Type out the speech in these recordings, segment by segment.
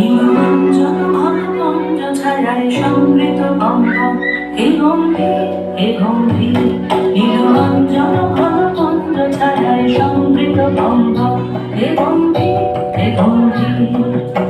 নীলমঞ্জন অলপঞ্জ ছাড়ায় সমৃত অঙ্গ হে গম্ভী হে গম্ভী নীলমঞ্জন অলপঞ্জ ছাড়ায় সমৃত অঙ্গ হে গম্ভী হে গম্ভী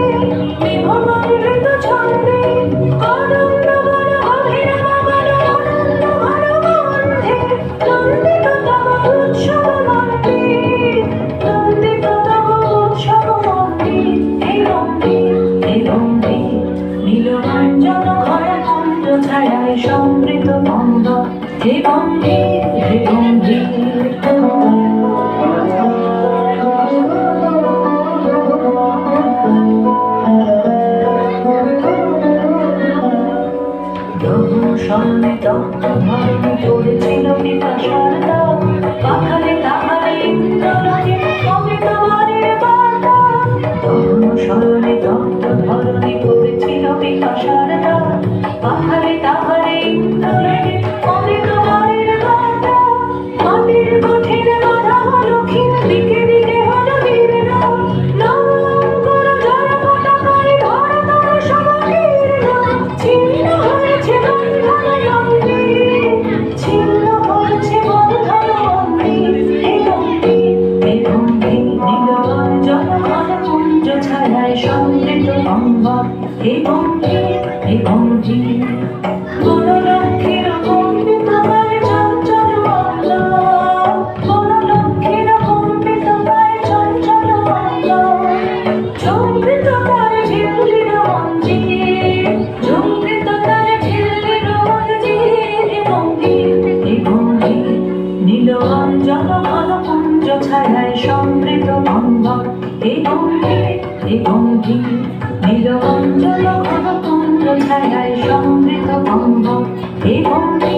সম্মৃত বন্ধ। হে বন্ধি হে বন্ধি সন্নে তপ্ত ভাবে পাখালে তাহারে ইন্দ্রলোকে এই বংশী এই বংশী নীল অঞ্চল ঘনপুঞ্জ ছায়ায় সমৃত বন্ধন এই বন্ধি এই বন্ধি নীল অঞ্চল ঘনপুঞ্জ ছায়ায় সমৃত বন্ধন এই বন্ধি।